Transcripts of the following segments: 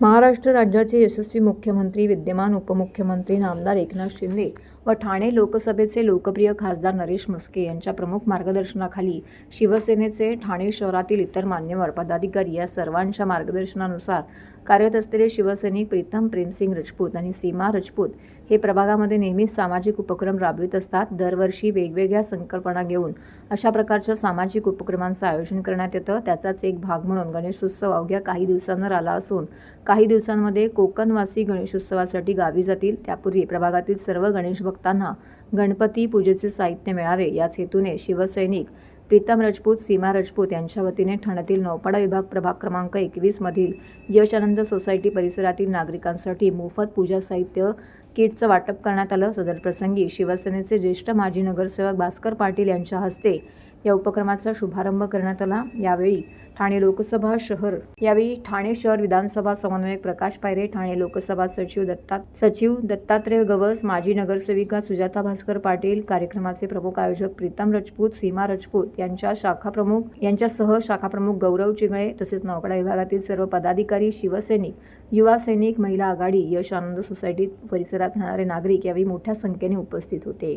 महाराष्ट्र राज्याचे यशस्वी मुख्यमंत्री विद्यमान उपमुख्यमंत्री नामदार एकनाथ शिंदे व ठाणे लोकसभेचे लोकप्रिय खासदार नरेश म्हस्के यांच्या प्रमुख मार्गदर्शनाखाली शिवसेनेचे ठाणे शहरातील इतर मान्यवर पदाधिकारी या सर्वांच्या मार्गदर्शनानुसार कार्यरत असलेले शिवसैनिक प्रीतम प्रेमसिंग राजपूत आणि सीमा राजपूत हे प्रभागामध्ये नेहमीच सामाजिक उपक्रम राबवित असतात. दरवर्षी वेगवेगळ्या संकल्पना घेऊन अशा प्रकारच्या सामाजिक उपक्रमांचं आयोजन करण्यात येतं. त्याचाच एक भाग म्हणून गणेशोत्सव अवघ्या काही दिवसांवर आला असून काही दिवसांमध्ये कोकणवासी गणेशोत्सवासाठी गावी जातील. त्यापूर्वी प्रभागातील सर्व गणेश भक्तांना गणपती पूजेचे साहित्य मिळावे याच हेतूने शिवसैनिक प्रीतम राजपूत सीमा राजपूत यांच्या वतीने ठाण्यातील नौपाडा विभाग प्रभाग क्रमांक एकवीसमधील यशानंद सोसायटी परिसरातील नागरिकांसाठी मोफत पूजा साहित्य किटचं वाटप करण्यात आलं. सदर प्रसंगी शिवसेनेचे ज्येष्ठ माजी नगरसेवक भास्कर पाटील यांच्या हस्ते या उपक्रमाचा शुभारंभ करण्यात आला. यावेळी ठाणे लोकसभा शहर यावेळी ठाणे शहर विधानसभा समन्वयक प्रकाश पायरे ठाणे लोकसभा सचिव दत्ता सचिव दत्तात्रय गवस माजी नगरसेविका सुजाता भास्कर पाटील कार्यक्रमाचे प्रमुख आयोजक प्रीतम राजपूत सीमा राजपूत यांच्या शाखा प्रमुख यांच्यासह शाखा प्रमुख गौरव चिंगळे तसेच नौकडा विभागातील सर्व पदाधिकारी शिवसैनिक युवा सैनिक महिला आघाडी यश आनंद सोसायटीत परिसरात राहणारे नागरिक यावेळी मोठ्या संख्येने उपस्थित होते.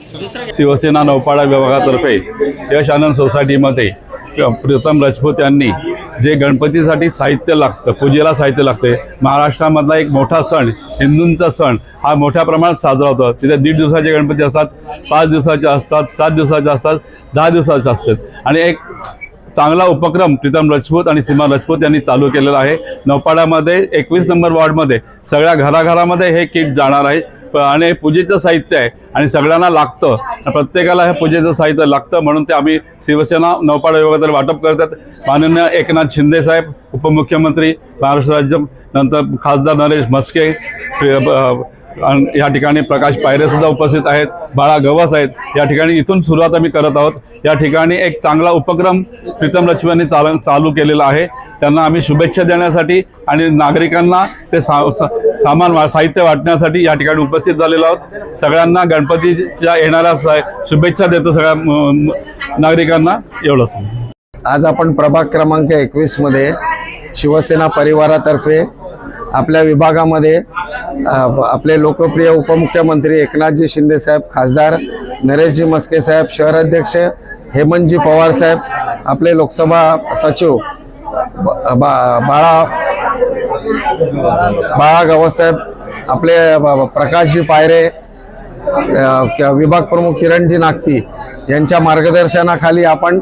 शिवसेना नौपाडा विभागातर्फे यश आनंद सोसायटीमध्ये प्रीतम राजपूत यांनी जे गणपतीसाठी साहित्य लागतं पूजेला साहित्य लागते महाराष्ट्रामधला एक मोठा सण हिंदूंचा सण हा मोठ्या प्रमाणात साजरा होतो. तिथे दीड दिवसाचे गणपती असतात पाच दिवसाचे असतात सात दिवसाचे असतात दहा दिवसाचे असतात. आणि एक चांगला उपक्रम प्रीतम राजपूत आणि सीमा राजपूत यांनी चालू केलेला आहे. नौपाड्यामध्ये एकवीस नंबर वॉर्डमध्ये सगळ्या घराघरामध्ये हे किट जाणार आहे. आणि हे पूजेचं साहित्य आहे आणि सगळ्यांना लागतं. प्रत्येकाला हे पूजेचं साहित्य लागतं म्हणून ते आम्ही शिवसेना नौपाडा विभागात वाटप करतात माननीय एकनाथ शिंदे साहेब उपमुख्यमंत्री महाराष्ट्र राज्य नंतर खासदार नरेश म्हस्के आणि या ठिकाणी प्रकाश पायरे सुद्धा उपस्थित आहेत. बाळा गवस आहेत. या ठिकाणी इथून सुरुवात आम्ही करत आहोत. या ठिकाणी एक चांगला उपक्रम प्रीतम लक्ष्मी यांनी चाल चालू केलेला आहे. त्यांना आम्ही शुभेच्छा देण्यासाठी आणि नागरिकांना ते सा सा- सामान साहित्य वाटण्यासाठी या ठिकाणी उपस्थित झालेलो आहोत. सगळ्यांना गणपतीच्या येणाऱ्या शुभेच्छा देतो सगळ्या म- नागरिकांना. एवढंच. आज आपण प्रभाग क्रमांक एकवीसमध्ये शिवसेना परिवारातर्फे आपल्या विभागामध्ये आपले लोकप्रिय उपमुख्यमंत्री एकनाथजी शिंदे साहेब खासदार नरेशजी मस्के साहेब शहराध्यक्ष हेमंतजी पवार साहेब आपले लोकसभा सचिव बा- बाळा बाळा गावसाहेब आपले ब- प्रकाशजी पायरे विभाग प्रमुख किरणजी नागती यांच्या मार्गदर्शनाखाली आपण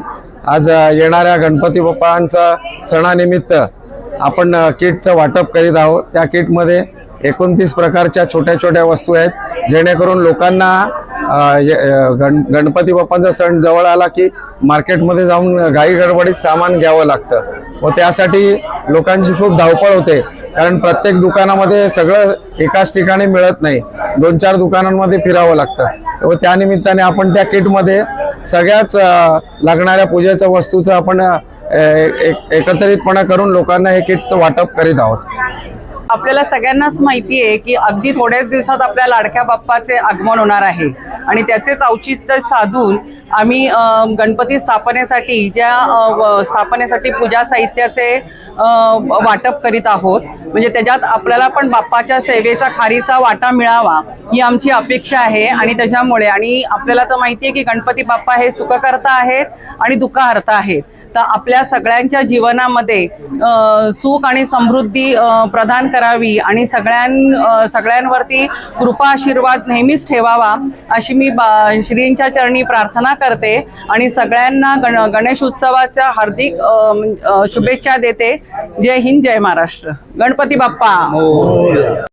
आज येणाऱ्या गणपती बाप्पांचा सणानिमित्त आपण किटचं वाटप करीत आहोत. त्या किटमध्ये एकोणतीस प्रकारच्या छोट्या छोट्या वस्तू आहेत जेणेकरून लोकांना गण गणपती बाप्पांचा सण जवळ आला की मार्केटमध्ये जाऊन घाई गडबडीत सामान घ्यावं लागतं. व त्यासाठी लोकांची खूप धावपळ होते. कारण प्रत्येक दुकानामध्ये सगळं एकाच ठिकाणी मिळत नाही. दोन चार दुकानांमध्ये फिरावं लागतं. व त्यानिमित्ताने आपण त्या किटमध्ये सगळ्याच लागणाऱ्या पूजेच्या वस्तूचं आपण एक- एकत्रितपणा करून लोकांना हे किटचं वाटप करीत आहोत. आपल्याला सगळ्यांनाच माहिती आहे की अगदी थोड्याच दिवसात आपल्या लाडक्या बाप्पाचे आगमन होणार आहे. आणि त्याचेच औचित्य साधून आम्ही गणपती स्थापनेसाठी ज्या स्थापनेसाठी पूजा साहित्याचे वाटप करीत आहोत म्हणजे त्याच्यात आपल्याला पण बाप्पाच्या सेवेचा खारीचा वाटा मिळावा ही आमची अपेक्षा आहे आणि त्याच्यामुळे आणि आपल्याला तर माहिती आहे की गणपती बाप्पा हे सुखकर्ता आहेत आणि दुःखहर्ता आहेत. तर आपल्या सगळ्यांच्या जीवनामध्ये सुख आणि समृद्धी प्रदान करावी आणि सगळ्यां सगळ्यांवरती कृपा आशीर्वाद नेहमीच ठेवावा अशी मी बा- श्रींच्या चरणी प्रार्थना करते आणि सगळ्यांना गण गणेश उत्सवाच्या हार्दिक शुभेच्छा देते. जय हिंद जय महाराष्ट्र. गणपती बाप्पा. हो.